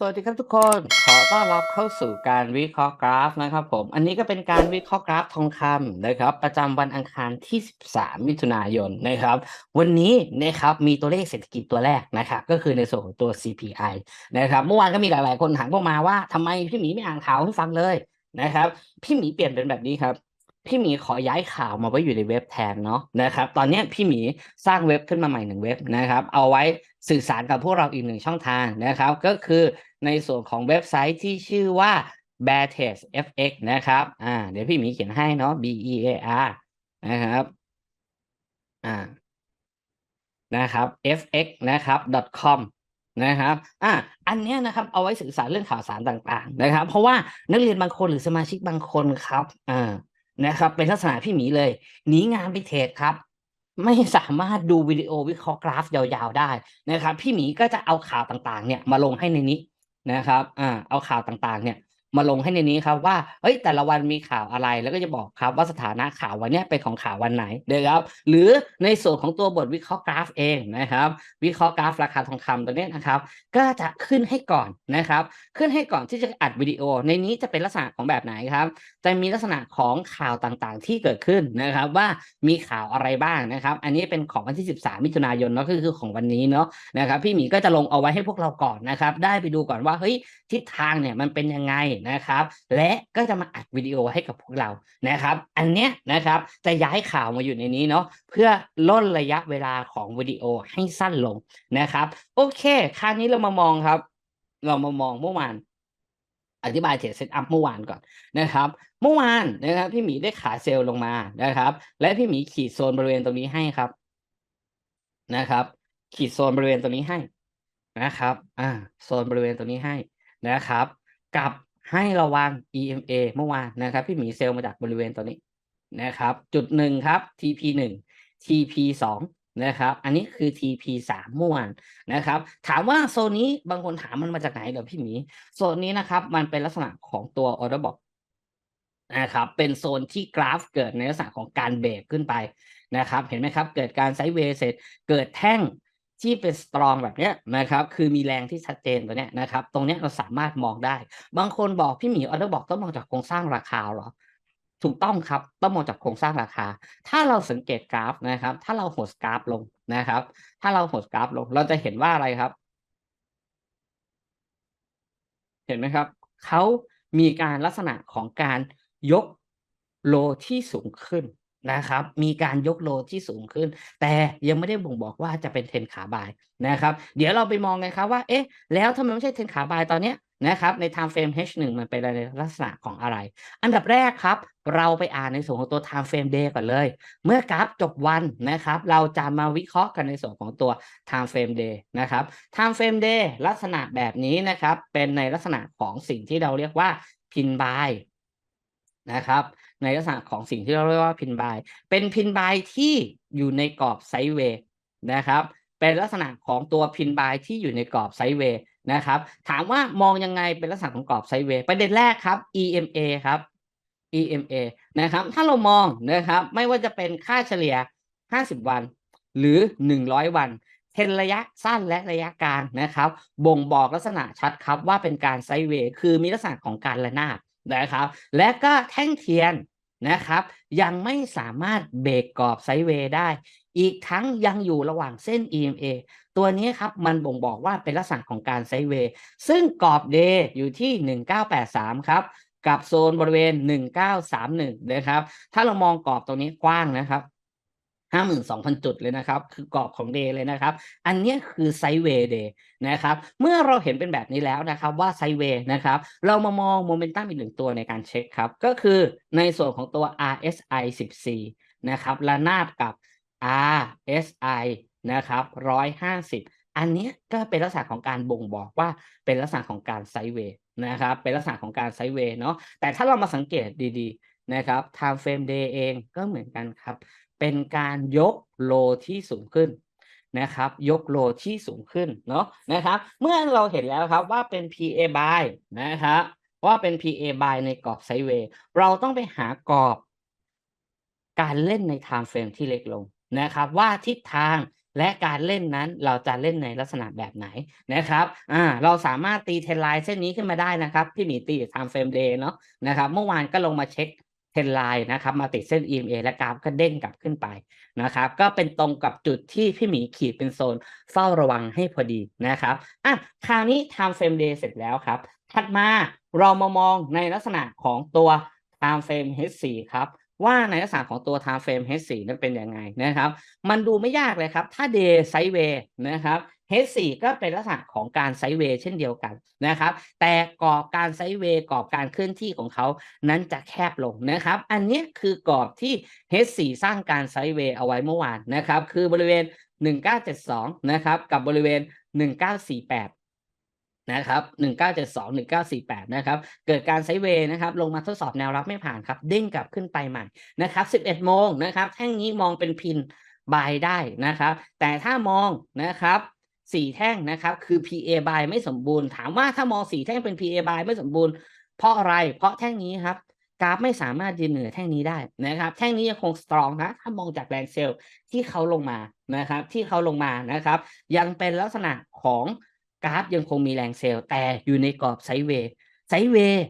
สวัสดีครับทุกคนขอต้อนรับเข้าสู่การวิเคราะห์กราฟนะครับผม อันนี้ก็เป็นการวิเคราะห์กราฟทองคำนะครับ ประจำวันอังคารที่ 13 มิถุนายนนะครับ วันนี้นะครับมีตัวเลขเศรษฐกิจตัวแรกนะครับ ก็คือในส่วนของตัว CPI นะครับ เมื่อวานก็มีหลาย ๆ คนถามเข้ามาว่าทำไมพี่หมีไม่อ่านข่าวให้ฟังเลยนะครับ พี่หมีเปลี่ยนเป็นแบบนี้ครับพี่หมีขอย้ายข่าวมาไว้อยู่ในเว็บแทนเนาะนะครับ ตอนนี้พี่หมีสร้างเว็บขึ้นมาใหม่หนึ่งเว็บนะครับ เอาไว้สื่อสารกับพวกเราอีกหนึ่งช่องทางนะครับ ก็คือ ในส่วนของเว็บไซต์ที่ชื่อว่า b a r t e s FX นะครับ อ่า เดี๋ยวพี่หมีเขียนให้เนาะ B E A R นะครับ อ่า นะครับ fx นะครับ .com นะครับ อะ อันเนี้ยนะครับ เอาไว้สื่อสารเรื่องข่าวสารต่างๆ นะครับ เพราะว่านักเรียนบางคนหรือสมาชิกบางคนครับ อ่า นะครับ เป็นลักษณะพี่หมีเลย หนีงานไปเทรดครับ ไม่สามารถดูวิดีโอวิเคราะห์กราฟยาวๆได้นะครับ พี่หมีก็จะเอาข่าวต่างๆ เนี่ยมาลงให้ในนี้ นะครับอ่าเอาข่าวต่างๆ เนี่ยมาลงให้ในนี้ครับว่าเฮ้ยแต่ละวันมีข่าวอะไรแล้วก็จะบอกครับว่าสถานะข่าววันนี้เป็นของข่าววันไหนนะครับ หรือในส่วนของตัวบทวิเคราะห์กราฟเองนะครับ วิเคราะห์กราฟราคาทองคำตัวนี้นะครับ ก็จะขึ้นให้ก่อนนะครับ ขึ้นให้ก่อนที่จะอัดวิดีโอ ในนี้จะเป็นลักษณะของแบบไหนครับจะมีลักษณะของข่าวต่างๆ ที่เกิดขึ้นนะครับ ว่ามีข่าวอะไรบ้างนะครับ อันนี้เป็นของวันที่ 13 มิถุนายนเนาะก็คือของวันนี้เนาะนะครับพี่หมีก็จะลงเอาไว้ให้พวกเราก่อนนะครับ ได้ไปดูก่อนว่าเฮ้ยทิศทางเนี่ยมันเป็นยังไงนะครับ และก็จะมาอัดวิดีโอให้กับพวกเรานะครับ อันเนี้ยนะครับจะย้ายข่าวมาอยู่ในนี้เนาะเพื่อล่นระยะเวลาของวิดีโอให้สั้นลงนะครับ โอเค คราวนี้เรามามองครับ เรามามองเมื่อวาน อธิบายเทรดเซตอัพเมื่อวานก่อนนะครับ เมื่อวานนะครับพี่หมีได้ขายเซลล์ลงมานะครับ และพี่หมีขีดโซนบริเวณตรงนี้ให้ครับนะครับ ขีดโซนบริเวณตรงนี้ให้นะครับ อ่า โซนบริเวณตรงนี้ให้นะครับ กับให้ระวัง EMA เมื่อวานนะครับ พี่หมีเซลล์มาจากบริเวณตัวนี้นะครับ จุดหนึ่งครับ TP หนึ่ง TP สอง นะครับ อันนี้คือ TP สามเมื่อวานนะครับ ถามว่าโซนนี้บางคนถามมันมาจากไหนเหรอพี่หมี โซนนี้นะครับ มันเป็นลักษณะของตัว order box นะครับ เป็นโซนที่กราฟเกิดในลักษณะของการเบรกขึ้นไปนะครับ เห็นไหมครับ เกิดการไซด์เวย์เสร็จ เกิดแท่งที่เป็นสตรองแบบเนี้ยนะครับ คือมีแรงที่ชัดเจนตัวเนี้ยนะครับ ตรงเนี้ยเราสามารถมองได้ บางคนบอกพี่หมีออเดอร์บอกต้องมองจากโครงสร้างราคาเหรอ ถูกต้องครับต้องมองจากโครงสร้างราคา ถ้าเราสังเกตกราฟนะครับ ถ้าเราหดกราฟลงนะครับ ถ้าเราหดกราฟลง เราจะเห็นว่าอะไรครับ เห็นไหมครับเขามีการลักษณะของการยกโลที่สูงขึ้น นะครับ มีการยกโลที่สูงขึ้น แต่ยังไม่ได้บ่งบอกว่าจะเป็นเทรนขาบายนะครับ เดี๋ยวเราไปมองกันครับว่า เอ๊ะ แล้วถ้ามันไม่ใช่เทรนขาบายตอนเนี้ยนะครับ ใน time frame H1 มันเป็นในลักษณะของอะไร อันดับแรกครับ เราไปอ่านในส่วนของตัว time frame day ก่อนเลย เมื่อกราฟจบวันนะครับ เราจะมาวิเคราะห์กันในส่วนของตัว time frame day นะครับ time frame day ลักษณะแบบนี้นะครับ เป็นในลักษณะของสิ่งที่เราเรียกว่า pin buy นะครับ ในลักษณะของสิ่งที่เราเรียกว่า pin buy เป็น pin buy ที่อยู่ในกรอบไซด์เวย์นะครับ เป็นลักษณะของตัว pin buy ที่อยู่ในกรอบไซด์เวย์นะครับ ถามว่ามองยังไงเป็นลักษณะของกรอบไซด์เวย์ประเด็นแรกครับ EMA ครับ EMA นะครับ ถ้าเรามองนะครับ ไม่ว่าจะเป็นค่าเฉลี่ย 50 วัน หรือ 100 วันเทรนระยะสั้นและระยะกลางนะครับ บ่งบอกลักษณะชัดครับว่าเป็นการไซด์เวย์ คือมีลักษณะของการระนาบ นะครับ และก็แท่งเทียนนะครับ ยังไม่สามารถเบรกกรอบไซเวย์ได้ อีกทั้งยังอยู่ระหว่างเส้น EMA ตัวนี้ครับมันบ่งบอกว่าเป็นลักษณะของการไซเวย์ซึ่งกรอบเดย์อยู่ที่ 1983 ครับ กับโซนบริเวณ 1931 นะครับ ถ้าเรามองกรอบตรงนี้กว้างนะครับ 52,000จุดเลยนะครับ คือกรอบของเดย์เลยนะครับ อันนี้คือไซเวย์เดย์นะครับ เมื่อเราเห็นเป็นแบบนี้แล้วนะครับว่าไซเวย์นะครับ เรามามองโมเมนตัมอีกหนึ่งตัวในการเช็คครับ ก็คือในส่วนของตัว RSI 14นะครับระนาบกับ RSI นะครับ150อันนี้ก็เป็นลักษณะของการบ่งบอกว่าเป็นลักษณะของการไซเวย์นะครับ เป็นลักษณะของการไซเวย์เนาะแต่ถ้าเรามาสังเกตดีๆนะครับ time frame day เองก็เหมือนกันครับ เป็นการยกโลที่สูงขึ้นนะครับ ยกโลที่สูงขึ้นเนาะนะครับ เมื่อเราเห็นแล้วครับว่าเป็น PA buy นะครับว่าเป็น PA buy ในกรอบไซเวย์เราต้องไปหากรอบ การเล่นใน time frame ที่เล็กลงนะครับ ว่าทิศทางและการเล่นนั้นเราจะเล่นในลักษณะแบบไหนนะครับ อ่า เราสามารถตีเทรนไลน์เส้นนี้ขึ้นมาได้นะครับ พี่หมีตี time frame day เนาะนะครับ เมื่อวานก็ลงมาเช็ค รนไลน์นะครับมาติดเส้น EMA และกราฟก็เด้งกลับขึ้นไปนะครับก็เป็นตรงกับจุดที่พี่หมีขีดเป็นโซนเฝ้าระวังให้พอดีนะครับอะคราวนี้ time frame day เสร็จแล้วครับ ถัดมาเรามามองในลักษณะของตัว time frame H4 ครับว่าในลักษณะของตัว time frame H4 นั้นเป็นยังไงนะครับ มันดูไม่ยากเลยครับ ถ้า day sideway นะครับ H4 ก็เป็นลักษณะของการไซด์เวย์เช่นเดียวกันนะครับ แต่กรอบการไซด์เวย์กรอบการเคลื่อนที่ของเขานั้นจะแคบลงนะครับ อันนี้คือกรอบที่ H4 สร้างการไซด์เวย์เอาไว้เมื่อวานนะครับ คือบริเวณ 1972 นะครับกับบริเวณ 1948นะครับ1972 1948 นะครับ เกิดการไซเวย์นะครับ ลงมาทดสอบแนวรับไม่ผ่านครับ เด้งกลับขึ้นไปใหม่นะครับ 11 โมงนะครับ แท่งนี้มองเป็นพินบายได้นะครับ แต่ถ้ามองนะครับ สี่แท่งนะครับ คือ PA by ไม่สมบูรณ์ ถามว่าถ้ามองสี่แท่งเป็น PA by ไม่สมบูรณ์ เพราะอะไร เพราะแท่งนี้ครับกราฟไม่สามารถยืนเหนือแท่งนี้ได้นะครับ แท่งนี้ยังคงสตรองนะ ถ้ามองจากแรงเซลล์ที่เขาลงมานะครับ ที่เขาลงมานะครับ ยังเป็นลักษณะของกราฟยังคงมีแรงเซลล์แต่อยู่ในกรอบไซด์เวย์ไซด์เวย์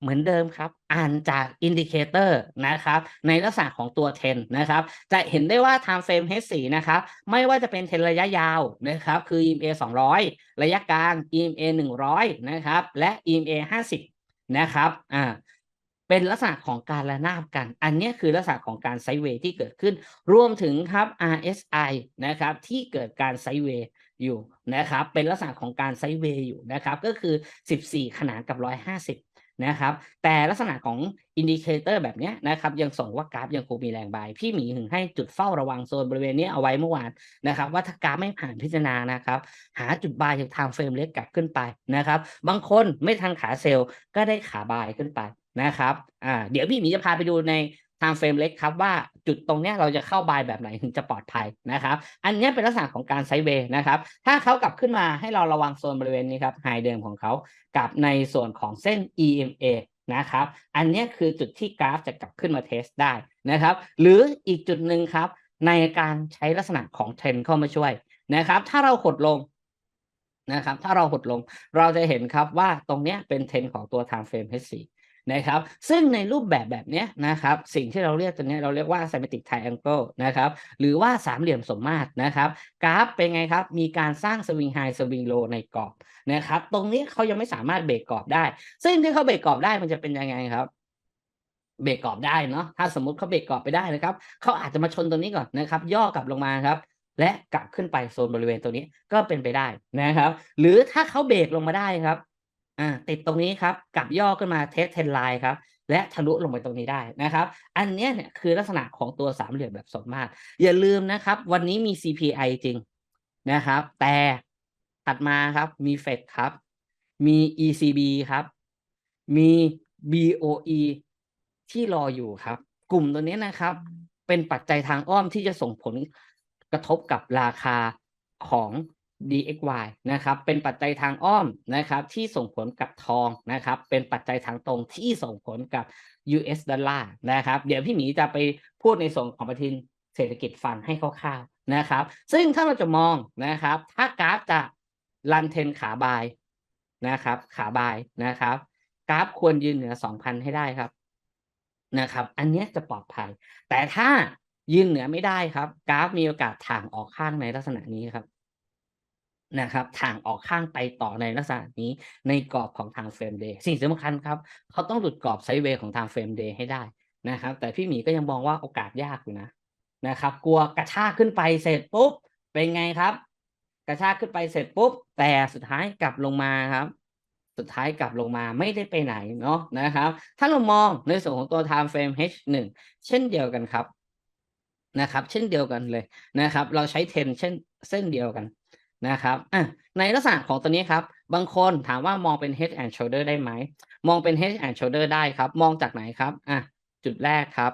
เหมือนเดิมครับ อ่านจากอินดิเคเตอร์นะครับในลักษณะของตัวเทนนะครับ จะเห็นได้ว่า time frame H4 นะครับ ไม่ว่าจะเป็นเทรนระยะยาวนะครับ คือ EMA 200 ระยะกลาง EMA 100 นะครับ และ EMA 50 นะครับอ่าเป็นลักษณะของการระนาบกัน อันนี้คือลักษณะของการไซเวย์ที่เกิดขึ้น รวมถึงครับ RSI นะครับ ที่เกิดการไซเวย์อยู่นะครับ เป็นลักษณะของการไซเวย์อยู่นะครับ ก็คือ 14 ขนานกับ 150 นะครับ แต่ลักษณะของอินดิเคเตอร์แบบนี้นะครับยังส่งว่ากราฟยังคงมีแรงบาย พี่หมีถึงให้จุดเฝ้าระวังโซนบริเวณนี้เอาไว้เมื่อวานนะครับ ว่าถ้ากราฟไม่ผ่านพิจารณานะครับ หาจุดบายจากทางเฟรมเล็กกลับขึ้นไปนะครับ บางคนไม่ทันขาเซลล์ก็ได้ขาบายขึ้นไปนะครับอ่าเดี๋ยวพี่หมีจะพาไปดูใน ทางเฟรมเล็กครับว่าจุดตรงเนี้ยเราจะเข้าบายแบบไหนถึงจะปลอดภัยนะครับ อันนี้เป็นลักษณะของการไซด์เวย์นะครับ ถ้าเขากลับขึ้นมาให้เราระวังโซนบริเวณนี้ครับไฮเดิมของเขากับในส่วนของเส้น EMA นะครับ อันนี้คือจุดที่กราฟจะกลับขึ้นมาเทสได้นะครับ หรืออีกจุดหนึ่งครับ ในการใช้ลักษณะของเทรนเข้ามาช่วยนะครับ ถ้าเราหดลงนะครับ ถ้าเราหดลง เราจะเห็นครับว่าตรงเนี้ยเป็นเทรนของตัว time frame H4 นะครับ ซึ่งในรูปแบบแบบนี้นะครับ สิ่งที่เราเรียกตัวนี้เราเรียกว่า symmetric triangle นะครับ หรือว่าสามเหลี่ยมสมมาตรนะครับ กราฟเป็นไงครับ มีการสร้าง swing high swing low ในกรอบนะครับ ตรงนี้เขายังไม่สามารถเบรกกรอบได้ ซึ่งที่เขาเบรกกรอบได้มันจะเป็นยังไงครับเบรกกรอบได้เนาะถ้าสมมุติเขาเบรกกรอบไปได้นะครับเขาอาจจะมาชนตรงนี้ก่อนนะครับ ย่อกลับลงมาครับ และกลับขึ้นไปโซนบริเวณตรงนี้ก็เป็นไปได้นะครับ หรือถ้าเขาเบรกลงมาได้ครับ อ่าติดตรงนี้ครับกลับย่อขึ้นมาเทสเทนไลน์ครับและทะลุลงไปตรงนี้ได้นะครับ อันนี้เนี่ยคือลักษณะของตัวสามเหลี่ยมแบบสมมาตรอย่าลืมนะครับ วันนี้มี CPI จริงนะครับ แต่ถัดมาครับมีเฟดครับ มี ECB ครับ มี BOE ที่รออยู่ครับ กลุ่มตัวนี้นะครับ เป็นปัจจัยทางอ้อมที่จะส่งผลกระทบกับราคาของ DXY นะครับเป็นปัจจัยทางอ้อมนะครับที่ส่งผลกับทองนะครับเป็นปัจจัยทางตรงที่ส่งผลกับ US ดอลลาร์นะครับเดี๋ยวพี่หมีจะไปพูดในส่วนของประทินเศรษฐกิจฟังให้คร่าวๆนะครับ ซึ่งถ้าเราจะมองนะครับ ถ้ากราฟจะรันเทนขาบายนะครับ ขาบายนะครับ กราฟควรยืนเหนือ 2,000 ให้ได้ครับนะครับ อันนี้จะปลอดภัย แต่ถ้ายืนเหนือไม่ได้ครับ กราฟมีโอกาสถ่างออกข้างในลักษณะนี้ครับ นะครับถางออกข้างไปต่อในลักษณะนี้ในกรอบของทางเฟรมเดย์สิ่งสำคัญครับ เขาต้องหลุดกรอบไซด์เวย์ของทางเฟรมเดย์ให้ได้นะครับ แต่พี่หมีก็ยังมองว่าโอกาสยากอยู่นะนะครับ กลัวกระชากขึ้นไปเสร็จปุ๊บ เป็นไงครับ กระชากขึ้นไปเสร็จปุ๊บ แต่สุดท้ายกลับลงมาครับ สุดท้ายกลับลงมาไม่ได้ไปไหนเนาะนะครับ ถ้าเรามองในส่วนของตัว time frame H1 เช่นเดียวกันครับนะครับ เช่นเดียวกันเลยนะครับ เราใช้เทนเช่นเส้นเดียวกัน นะครับอะในลักษณะของตัวนี้ครับ บางคนถามว่ามองเป็น head and shoulder ได้ไหม มองเป็น head and shoulder ได้ครับ มองจากไหนครับอะจุดแรกครับ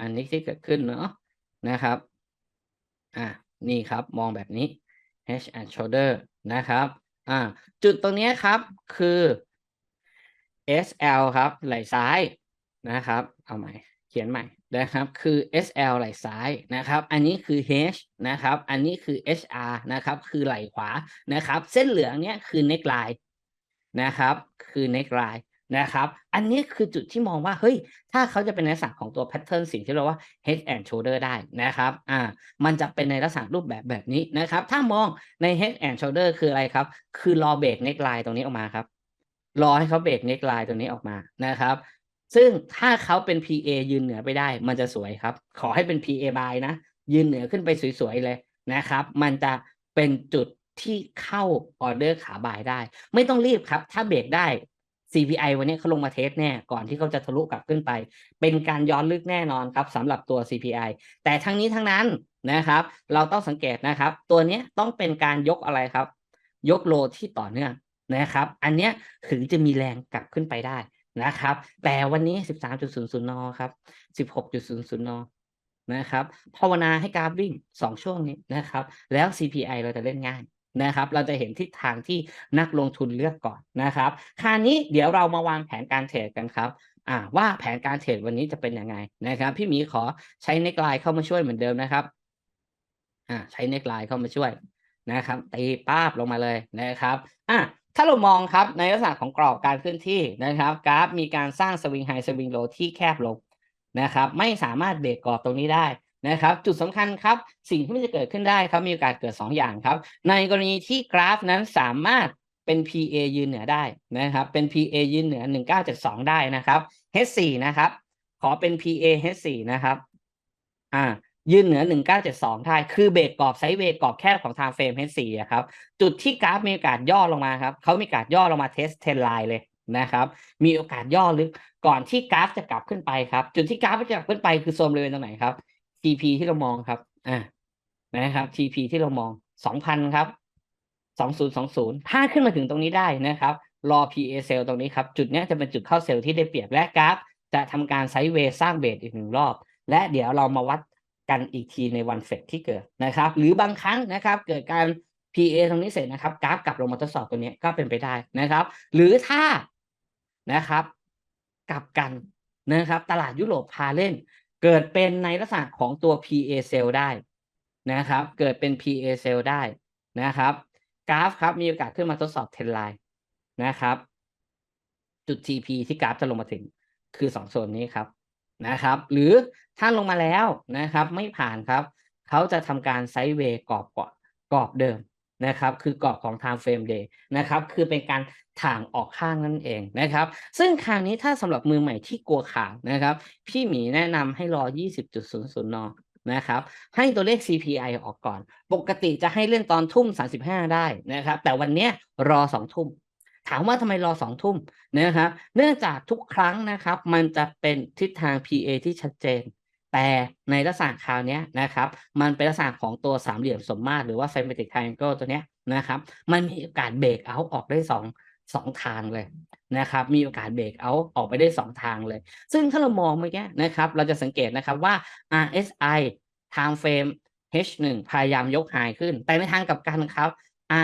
อันนี้ที่เกิดขึ้นเนาะนะครับอะนี่ครับมองแบบนี้ head and shoulder นะครับอ่าจุดตรงนี้ครับคือ SL ครับไหล่ซ้ายนะครับ เอาใหม่ ขียนใหม่นะครับ คือ SL ไหล่ซ้ายนะครับ อันนี้คือ H นะครับ อันนี้คือ HR นะครับ คือไหล่ขวานะครับ เส้นเหลืองเนี้ยคือ neckline นะครับ คือ neckline นะครับ อันนี้คือจุดที่มองว่า เฮ้ย ถ้าเขาจะเป็นในลักษณะของตัว pattern สิ่งที่เราว่า head and shoulder ได้นะครับ อ่า มันจะเป็นในลักษณะรูปแบบแบบนี้นะครับ ถ้ามองใน head and shoulder คืออะไรครับ คือรอเบรก neckline ตรงนี้ออกมาครับ รอให้เขาเบรก neckline ตรงนี้ออกมานะครับ ซึ่งถ้าเขาเป็น PA ยืนเหนือไปได้ มันจะสวยครับ ขอให้เป็น PA by นะ ยืนเหนือขึ้นไปสวยๆเลยนะครับ มันจะเป็นจุดที่เข้าออเดอร์ขาบายได้ ไม่ต้องรีบครับ ถ้าเบรกได้ CPI วันนี้เขาลงมาเทสแน่ ก่อนที่เขาจะทะลุกลับขึ้นไป เป็นการย้อนลึกแน่นอนครับสำหรับตัว CPI แต่ทั้งนี้ทั้งนั้นนะครับ เราต้องสังเกตนะครับ ตัวนี้ต้องเป็นการยกอะไรครับ ยกโลที่ต่อเนื่องนะครับ อันนี้ถึงจะมีแรงกลับขึ้นไปได้ นะครับ แต่วันนี้ 13.00นครับ 16.00นนะครับภาวนาให้กราฟวิ่ง2ช่วงนี้นะครับ แล้ว CPI เราจะเล่นง่ายนะครับ เราจะเห็นทิศทางที่นักลงทุนเลือกก่อนนะครับคราวนี้เดี๋ยวเรามาวางแผนการเทรดกันครับอ่าว่าแผนการเทรดวันนี้จะเป็นยังไงนะครับ พี่หมีขอใช้เน็กไลน์เข้ามาช่วยเหมือนเดิมนะครับอ่าใช้เน็กไลน์เข้ามาช่วยนะครับตีป้าบลงมาเลยนะครับอะ ถ้าเรามองครับในลักษณะของกรอบการเคลื่อนที่นะครับ กราฟมีการสร้างสวิงไฮสวิงโลที่แคบลงนะครับ ไม่สามารถเบรกกรอบตรงนี้ได้นะครับ จุดสำคัญครับสิ่งที่มันจะเกิดขึ้นได้ครับมีโอกาสเกิด 2 อย่างครับ ในกรณีที่กราฟนั้นสามารถเป็น PA ยืนเหนือได้นะครับ เป็น PA ยืนเหนือ 1972 ได้นะครับ H4 นะครับ ขอเป็น PA H4 นะครับ อ่า ยืนเหนือ 1972ได้คือเบรกกรอบไซด์เวย์กรอบแคบของทางเฟรม H4 อะครับ จุดที่กราฟมีโอกาสย่อลงมาครับเขามีโอกาสย่อลงมาเทสเทนไลน์เลยนะครับ มีโอกาสย่อลึกก่อนที่กราฟจะกลับขึ้นไปครับ จุดที่กราฟจะกลับขึ้นไปคือโซนบริเวณตรงไหนครับ TP ที่เรามองครับอ่านะครับ TP ที่เรามอง 2,000 ครับ 2020 ถ้าขึ้นมาถึงตรงนี้ได้นะครับ รอ PA เซลตรงนี้ครับ จุดนี้จะเป็นจุดเข้าเซลล์ที่ได้เปรียบและกราฟ จะทำการไซด์เวย์สร้างเบสอีกหนึ่งรอบ และเดี๋ยวเรามาวัด กันอีกทีในวันเฟดที่เกิดนะครับ หรือบางครั้งนะครับ เกิดการ PA ตรงนี้เสร็จนะครับกราฟกลับลงมาทดสอบตัวนี้ก็เป็นไปได้นะครับ หรือถ้านะครับ กลับกันนะครับ ตลาดยุโรปพาเล่น เกิดเป็นในลักษณะของตัว PA เซลได้นะครับ เกิดเป็น PA เซลได้นะครับ กราฟครับมีโอกาสขึ้นมาทดสอบเทรนไลน์นะครับ จุด TP ที่กราฟจะลงมาถึงคือสองโซนนี้ครับ นะครับ หรือถ้าลงมาแล้วนะครับ ไม่ผ่านครับ เขาจะทำการไซด์เวย์กรอบก่อนกรอบเดิมนะครับ คือกรอบของ time frame day นะครับ คือเป็นการถ่างออกข้างนั่นเองนะครับ ซึ่งคราวนี้ถ้าสำหรับมือใหม่ที่กลัวขาดนะครับ พี่หมีแนะนำให้รอ 20.00นนะครับ ให้ตัวเลข CPI ออกก่อน ปกติจะให้เล่นตอนทุ่ม 35 ได้นะครับ แต่วันนี้รอ 2 ทุ่ม ถามว่าทำไมรอ2ทุ่มนะครับ เนื่องจากทุกครั้งนะครับ มันจะเป็นทิศทาง PA ที่ชัดเจน แต่ในลักษณะคราวนี้นะครับ มันเป็นลักษณะของตัวสามเหลี่ยมสมมาตรหรือว่า symmetric triangle ตัวเนี้ยนะครับ มันมีโอกาสเบรกเอาออกได้สองสองทางเลยนะครับ มีโอกาสเบรกเอาออกไปได้ 2 ทางเลย ซึ่งถ้าเรามองเมื่อกี้นะครับ เราจะสังเกตนะครับว่า RSI time frame H1 พยายามยกไฮขึ้น แต่ในทางกลับกันครับ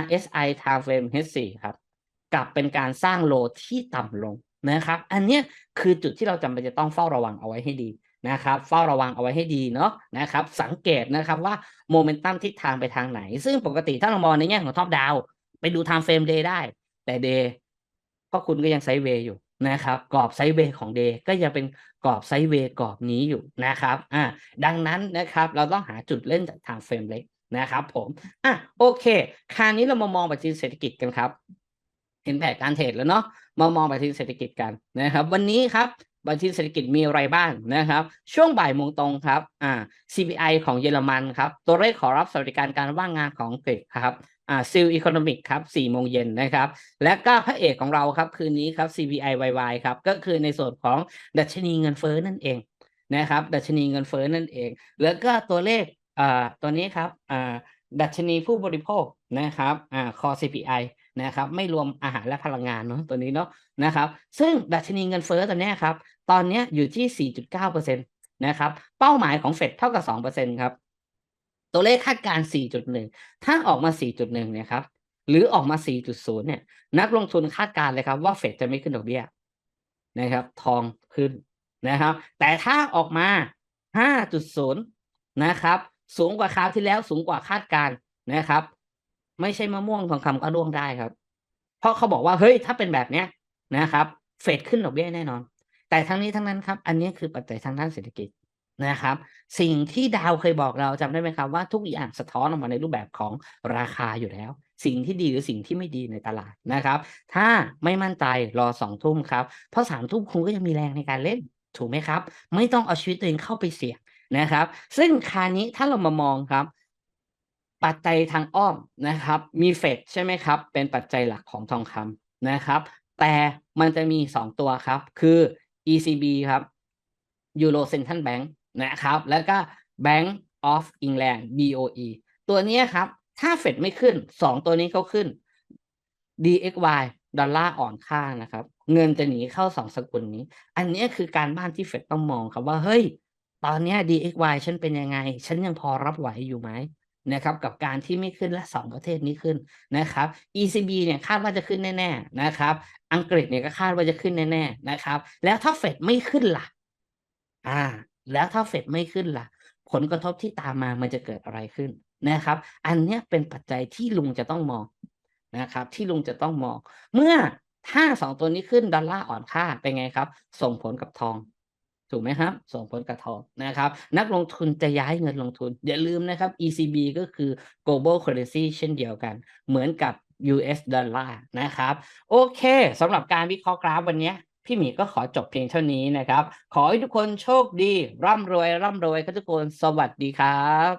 RSI time frame H4 ครับ กลับเป็นการสร้างโลที่ต่ำลงนะครับ อันเนี้ยคือจุดที่เราจำเป็นจะต้องเฝ้าระวังเอาไว้ให้ดีนะครับ เฝ้าระวังเอาไว้ให้ดีเนาะนะครับ สังเกตนะครับว่าโมเมนตัมทิศทางไปทางไหน ซึ่งปกติถ้าเรามองในแง่ของท็อปดาวไปดู time frame day ได้ แต่ day ก็คุณก็ยังไซด์เวย์อยู่นะครับกรอบไซด์เวย์ของ day ก็ยังเป็นกรอบไซด์เวย์กรอบนี้อยู่นะครับอ่าดังนั้นนะครับเราต้องหาจุดเล่นจากทางเฟรมเล็กนะครับผมอะโอเค คราวนี้เรามามองปัจจัยเศรษฐกิจกันครับ เห็นแผนการเทรดแล้วเนาะมามองปัจจัยเศรษฐกิจกันนะครับ วันนี้ครับบัญชีเศรษฐกิจมีอะไรบ้างนะครับ ช่วงบ่ายโมงตรงครับอ่า CPI ของเยอรมันครับ ตัวเลขขอรับสวัสดิการการว่างงานของอังกฤษครับอ่าซิลอีโคโนมิกครับสี่โมงเย็นนะครับ และก็พระเอกของเราครับ คืนนี้ครับ CPI YY ครับ ก็คือในส่วนของดัชนีเงินเฟ้อนั่นเองนะครับ ดัชนีเงินเฟ้อนั่นเอง แล้วก็ตัวเลขอ่าตัวนี้ครับอ่าดัชนีผู้บริโภคนะครับอ่า core CPI นะครับไม่รวมอาหารและพลังงานเนาะตัวนี้เนาะนะครับ ซึ่งดัชนีเงินเฟ้อตัวนี้ครับ ตอนนี้อยู่ที่ 4.9%นะครับ เป้าหมายของเฟดเท่ากับ 2%ครับ ตัวเลขคาดการ 4.1 ถ้าออกมา 4.1 เนี่ยครับ หรือออกมา 4.0 เนี่ย นักลงทุนคาดการเลยครับว่าเฟดจะไม่ขึ้นดอกเบี้ยนะครับ ทองขึ้นนะครับ แต่ถ้าออกมา 5.0 นะครับ สูงกว่าคราวที่แล้วสูงกว่าคาดการนะครับ ไม่ใช่มะม่วงทองคำก็ร่วงได้ครับ เพราะเขาบอกว่าเฮ้ยถ้าเป็นแบบเนี้ยนะครับ เฟดขึ้นดอกเบี้ยแน่นอน แต่ทั้งนี้ทั้งนั้นครับ อันนี้คือปัจจัยทางด้านเศรษฐกิจนะครับ สิ่งที่ดาวเคยบอกเราจำได้ไหมครับว่าทุกอย่างสะท้อนออกมาในรูปแบบของราคาอยู่แล้ว สิ่งที่ดีหรือสิ่งที่ไม่ดีในตลาดนะครับ ถ้าไม่มั่นใจรอสองทุ่มครับเพราะสามทุ่มคุณก็ยังมีแรงในการเล่นถูกไหมครับ ไม่ต้องเอาชีวิตตัวเองเข้าไปเสี่ยงนะครับ ซึ่งคานี้ถ้าเรามามองครับ ปัจจัยทางอ้อมนะครับ มีเฟดใช่ไหมครับ เป็นปัจจัยหลักของทองคำนะครับ แต่มันจะมีสองตัวครับ คือ ECB ครับ Euro Central Bank นะครับ แล้วก็ Bank of England BOE ตัวนี้ครับ ถ้าเฟดไม่ขึ้นสองตัวนี้เขาขึ้น DXY ดอลลาร์อ่อนค่านะครับ เงินจะหนีเข้าสองสกุลนี้ อันนี้คือการบ้านที่เฟดต้องมองครับว่า เฮ้ย ตอนนี้ DXY ฉันเป็นยังไง ฉันยังพอรับไหวอยู่ไหม นะครับกับการที่ไม่ขึ้นและสองประเทศนี้ขึ้นนะครับ ECB เนี่ยคาดว่าจะขึ้นแน่ๆนะครับ อังกฤษเนี่ยก็คาดว่าจะขึ้นแน่ๆนะครับ แล้วถ้าเฟดไม่ขึ้นล่ะ อ่า แล้วถ้าเฟดไม่ขึ้นล่ะ ผลกระทบที่ตามมามันจะเกิดอะไรขึ้นนะครับ อันนี้เป็นปัจจัยที่ลุงจะต้องมองนะครับ ที่ลุงจะต้องมอง เมื่อถ้าสองตัวนี้ขึ้นดอลลาร์อ่อนค่าเป็นไงครับ ส่งผลกับทอง ถูกไหมครับ ส่งผลกระทองนะครับ นักลงทุนจะย้ายเงินลงทุน อย่าลืมนะครับ ECB ก็คือ global currency เช่นเดียวกัน เหมือนกับ US ดอลลาร์นะครับ โอเคสำหรับการวิเคราะห์กราฟวันนี้พี่หมีก็ขอจบเพียงเท่านี้นะครับ ขอให้ทุกคนโชคดี ร่ำรวย ร่ำรวยครับทุกคน สวัสดีครับ